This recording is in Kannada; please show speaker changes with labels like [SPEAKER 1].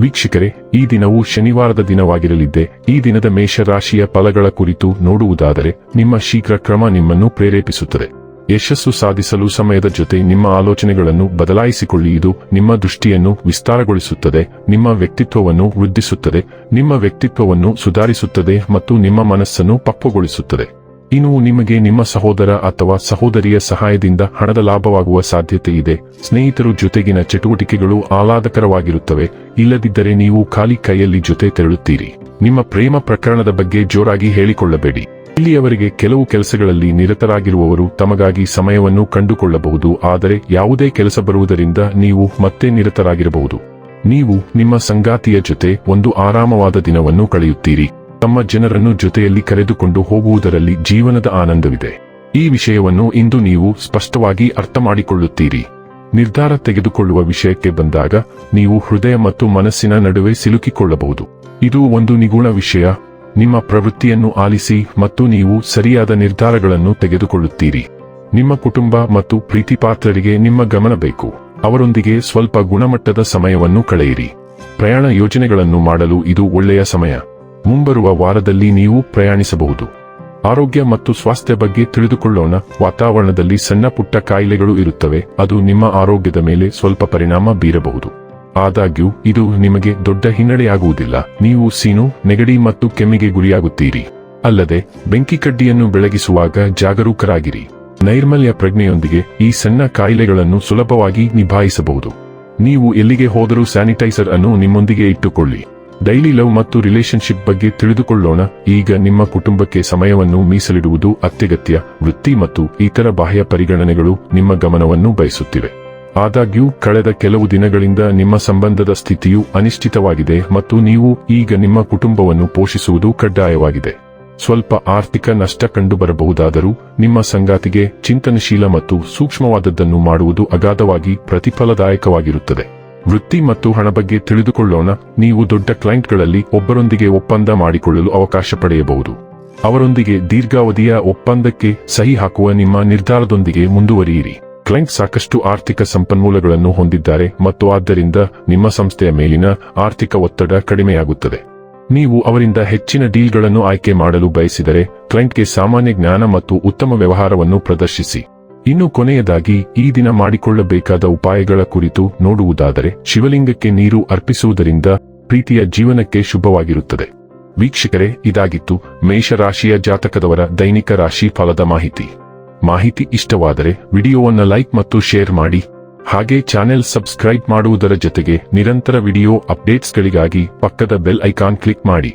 [SPEAKER 1] ವೀಕ್ಷಕರೇ, ಈ ದಿನವು ಶನಿವಾರದ ದಿನವಾಗಿರಲಿದ್ದೆ, ಈ ದಿನದ ಮೇಷರಾಶಿಯ ಫಲಗಳ ಕುರಿತು ನೋಡುವುದಾದರೆ, ನಿಮ್ಮ ಶೀಘ್ರ ಕ್ರಮ ನಿಮ್ಮನ್ನು ಪ್ರೇರೇಪಿಸುತ್ತದೆ. ಯಶಸ್ಸು ಸಾಧಿಸಲು ಸಮಯದ ಜೊತೆ ನಿಮ್ಮ ಆಲೋಚನೆಗಳನ್ನು ಬದಲಾಯಿಸಿಕೊಳ್ಳಿ, ಇದು ನಿಮ್ಮ ದೃಷ್ಟಿಯನ್ನು ವಿಸ್ತಾರಗೊಳಿಸುತ್ತದೆ, ನಿಮ್ಮ ವ್ಯಕ್ತಿತ್ವವನ್ನು ವೃದ್ಧಿಸುತ್ತದೆ, ನಿಮ್ಮ ವ್ಯಕ್ತಿತ್ವವನ್ನು ಸುಧಾರಿಸುತ್ತದೆ ಮತ್ತು ನಿಮ್ಮ ಮನಸ್ಸನ್ನು ಪಕ್ವಗೊಳಿಸುತ್ತದೆ. ಇನ್ನು ನಿಮಗೆ ನಿಮ್ಮ ಸಹೋದರ ಅಥವಾ ಸಹೋದರಿಯ ಸಹಾಯದಿಂದ ಹಣದ ಲಾಭವಾಗುವ ಸಾಧ್ಯತೆ ಇದೆ ಸ್ನೇಹಿತರು ಜೊತೆಗಿನ ಚಟುವಟಿಕೆಗಳು ಆಹ್ಲಾದಕರವಾಗಿರುತ್ತವೆ. ಇಲ್ಲದಿದ್ದರೆ ನೀವು ಖಾಲಿ ಕೈಯಲ್ಲಿ ಜೊತೆ ತೆರಳುತ್ತೀರಿ. ನಿಮ್ಮ ಪ್ರೇಮ ಪ್ರಕರಣದ ಬಗ್ಗೆ ಜೋರಾಗಿ ಹೇಳಿಕೊಳ್ಳಬೇಡಿ. ಇಲ್ಲಿಯವರೆಗೆ ಕೆಲವು ಕೆಲಸಗಳಲ್ಲಿ ನಿರತರಾಗಿರುವವರು ತಮಗಾಗಿ ಸಮಯವನ್ನು ಕಂಡುಕೊಳ್ಳಬಹುದು. ಆದರೆ ಯಾವುದೇ ಕೆಲಸ ಬರುವುದರಿಂದ ನೀವು ಮತ್ತೆ ನಿರತರಾಗಿರಬಹುದು. ನೀವು ನಿಮ್ಮ ಸಂಗಾತಿಯ ಜೊತೆ ಒಂದು ಆರಾಮವಾದ ದಿನವನ್ನು ಕಳೆಯುತ್ತೀರಿ. ತಮ್ಮ ಜನರನ್ನು ಜೊತೆಯಲ್ಲಿ ಕರೆದುಕೊಂಡು ಹೋಗುವುದರಲ್ಲಿ ಜೀವನದ ಆನಂದವಿದೆ. ಈ ವಿಷಯವನ್ನು ಇಂದು ನೀವು ಸ್ಪಷ್ಟವಾಗಿ ಅರ್ಥ ಮಾಡಿಕೊಳ್ಳುತ್ತೀರಿ ನಿರ್ಧಾರ ತೆಗೆದುಕೊಳ್ಳುವ ವಿಷಯಕ್ಕೆ ಬಂದಾಗ ನೀವು ಹೃದಯ ಮತ್ತು ಮನಸ್ಸಿನ ನಡುವೆ ಸಿಲುಕಿಕೊಳ್ಳಬಹುದು. ಇದು ಒಂದು ನಿಗೂಢ ವಿಷಯ. ನಿಮ್ಮ ಪ್ರವೃತ್ತಿಯನ್ನು ಆಲಿಸಿ ಮತ್ತು ನೀವು ಸರಿಯಾದ ನಿರ್ಧಾರಗಳನ್ನು ತೆಗೆದುಕೊಳ್ಳುತ್ತೀರಿ. ನಿಮ್ಮ ಕುಟುಂಬ ಮತ್ತು ಪ್ರೀತಿಪಾತ್ರರಿಗೆ ನಿಮ್ಮ ಗಮನ ಬೇಕು. ಅವರೊಂದಿಗೆ ಸ್ವಲ್ಪ ಗುಣಮಟ್ಟದ ಸಮಯವನ್ನು ಕಳೆಯಿರಿ. ಪ್ರಯಾಣ ಯೋಜನೆಗಳನ್ನು ಮಾಡಲು ಇದು ಒಳ್ಳೆಯ ಸಮಯ. ಮುಂಬರುವ ವಾರದಲ್ಲಿ ನೀವು ಪ್ರಯಾಣಿಸಬಹುದು. ಆರೋಗ್ಯ ಮತ್ತು ಸ್ವಾಸ್ಥ್ಯ ಬಗ್ಗೆ ತಿಳಿದುಕೊಳ್ಳೋಣ. ವಾತಾವರಣದಲ್ಲಿ ಸಣ್ಣ ಪುಟ್ಟ ಕಾಯಿಲೆಗಳು ಇರುತ್ತವೆ. ಅದು ನಿಮ್ಮ ಆರೋಗ್ಯದ ಮೇಲೆ ಸ್ವಲ್ಪ ಪರಿಣಾಮ ಬೀರಬಹುದು. ಆದಾಗ್ಯೂ, ಇದು ನಿಮಗೆ ದೊಡ್ಡ ಹಿನ್ನಡೆಯಾಗುವುದಿಲ್ಲ. ನೀವು ಸೀನು, ನೆಗಡಿ ಮತ್ತು ಕೆಮ್ಮಿಗೆ ಗುರಿಯಾಗುತ್ತೀರಿ. ಅಲ್ಲದೆ, ಬೆಂಕಿ ಕಡ್ಡಿಯನ್ನು ಬೆಳಗಿಸುವಾಗ ಜಾಗರೂಕರಾಗಿರಿ. ನೈರ್ಮಲ್ಯ ಪ್ರಜ್ಞೆಯೊಂದಿಗೆ ಈ ಸಣ್ಣ ಕಾಯಿಲೆಗಳನ್ನು ಸುಲಭವಾಗಿ ನಿಭಾಯಿಸಬಹುದು. ನೀವು ಎಲ್ಲಿಗೆ ಹೋದರೂ ಸ್ಯಾನಿಟೈಸರ್ ಅನ್ನು ನಿಮ್ಮೊಂದಿಗೆ ಇಟ್ಟುಕೊಳ್ಳಿ. ಡೈಲಿ ಲವ್ ಮತ್ತು ರಿಲೇಶನ್ಶಿಪ್ ಬಗ್ಗೆ ತಿಳಿದುಕೊಳ್ಳೋಣ. ಈಗ ನಿಮ್ಮ ಕುಟುಂಬಕ್ಕೆ ಸಮಯವನ್ನು ಮೀಸಲಿಡುವುದು ಅತ್ಯಗತ್ಯ. ವೃತ್ತಿ ಮತ್ತು ಇತರ ಬಾಹ್ಯ ಪರಿಗಣನೆಗಳು ನಿಮ್ಮ ಗಮನವನ್ನು ಬಯಸುತ್ತಿವೆ. ಆದಾಗ್ಯೂ, ಕಳೆದ ಕೆಲವು ದಿನಗಳಿಂದ ನಿಮ್ಮ ಸಂಬಂಧದ ಸ್ಥಿತಿಯು ಅನಿಶ್ಚಿತವಾಗಿದೆ ಮತ್ತು ನೀವು ಈಗ ನಿಮ್ಮ ಕುಟುಂಬವನ್ನು ಪೋಷಿಸುವುದು ಕಡ್ಡಾಯವಾಗಿದೆ. ಸ್ವಲ್ಪ ಆರ್ಥಿಕ ನಷ್ಟ ಕಂಡುಬರಬಹುದಾದರೂ, ನಿಮ್ಮ ಸಂಗಾತಿಗೆ ಚಿಂತನಶೀಲ ಮತ್ತು ಸೂಕ್ಷ್ಮವಾದದ್ದನ್ನು ಮಾಡುವುದು ಅಗಾಧವಾಗಿ ಪ್ರತಿಫಲದಾಯಕವಾಗಿರುತ್ತದೆ. ವೃತ್ತಿ ಮತ್ತು ಹಣ ಬಗ್ಗೆ ತಿಳಿದುಕೊಳ್ಳೋಣ. ನೀವು ದೊಡ್ಡ ಕ್ಲೈಂಟ್ಗಳಲ್ಲಿ ಒಬ್ಬರೊಂದಿಗೆ ಒಪ್ಪಂದ ಮಾಡಿಕೊಳ್ಳಲು ಅವಕಾಶ ಪಡೆಯಬಹುದು. ಅವರೊಂದಿಗೆ ದೀರ್ಘಾವಧಿಯ ಒಪ್ಪಂದಕ್ಕೆ ಸಹಿ ಹಾಕುವ ನಿಮ್ಮ ನಿರ್ಧಾರದೊಂದಿಗೆ ಮುಂದುವರಿಯಿರಿ. ಕ್ಲೈಂಟ್ ಸಾಕಷ್ಟು ಆರ್ಥಿಕ ಸಂಪನ್ಮೂಲಗಳನ್ನು ಹೊಂದಿದ್ದಾರೆ ಮತ್ತು ಆದ್ದರಿಂದ ನಿಮ್ಮ ಸಂಸ್ಥೆಯ ಮೇಲಿನ ಆರ್ಥಿಕ ಒತ್ತಡ ಕಡಿಮೆಯಾಗುತ್ತದೆ. ನೀವು ಅವರಿಂದ ಹೆಚ್ಚಿನ ಡೀಲ್ಗಳನ್ನು ಆಯ್ಕೆ ಮಾಡಲು ಬಯಸಿದರೆ ಕ್ಲೈಂಟ್ಗೆ ಸಾಮಾನ್ಯ ಜ್ಞಾನ ಮತ್ತು ಉತ್ತಮ ವ್ಯವಹಾರವನ್ನು ಪ್ರದರ್ಶಿಸಿ. ಇನ್ನು ಕೊನೆಯದಾಗಿ ಈ ದಿನ ಮಾಡಿಕೊಳ್ಳಬೇಕಾದ ಉಪಾಯಗಳ ಕುರಿತು ನೋಡುವುದಾದರೆ ಶಿವಲಿಂಗಕ್ಕೆ ನೀರು ಅರ್ಪಿಸುವುದರಿಂದ ಪ್ರೀತಿಯ ಜೀವನಕ್ಕೆ ಶುಭವಾಗಿರುತ್ತದೆ. ವೀಕ್ಷಕರೇ, ಇದಾಗಿತ್ತು ಮೇಷರಾಶಿಯ ಜಾತಕದವರ ದೈನಿಕ ರಾಶಿ ಫಲದ ಮಾಹಿತಿ. ಮಾಹಿತಿ ಇಷ್ಟವಾದರೆ ವಿಡಿಯೋವನ್ನು ಲೈಕ್ ಮತ್ತು ಶೇರ್ ಮಾಡಿ. ಹಾಗೆ ಚಾನೆಲ್ ಸಬ್ಸ್ಕ್ರೈಬ್ ಮಾಡುವುದರ ಜೊತೆಗೆ ನಿರಂತರ ವಿಡಿಯೋ ಅಪ್ಡೇಟ್ಸ್ಗಳಿಗಾಗಿ ಪಕ್ಕದ ಬೆಲ್ ಐಕಾನ್ ಕ್ಲಿಕ್ ಮಾಡಿ.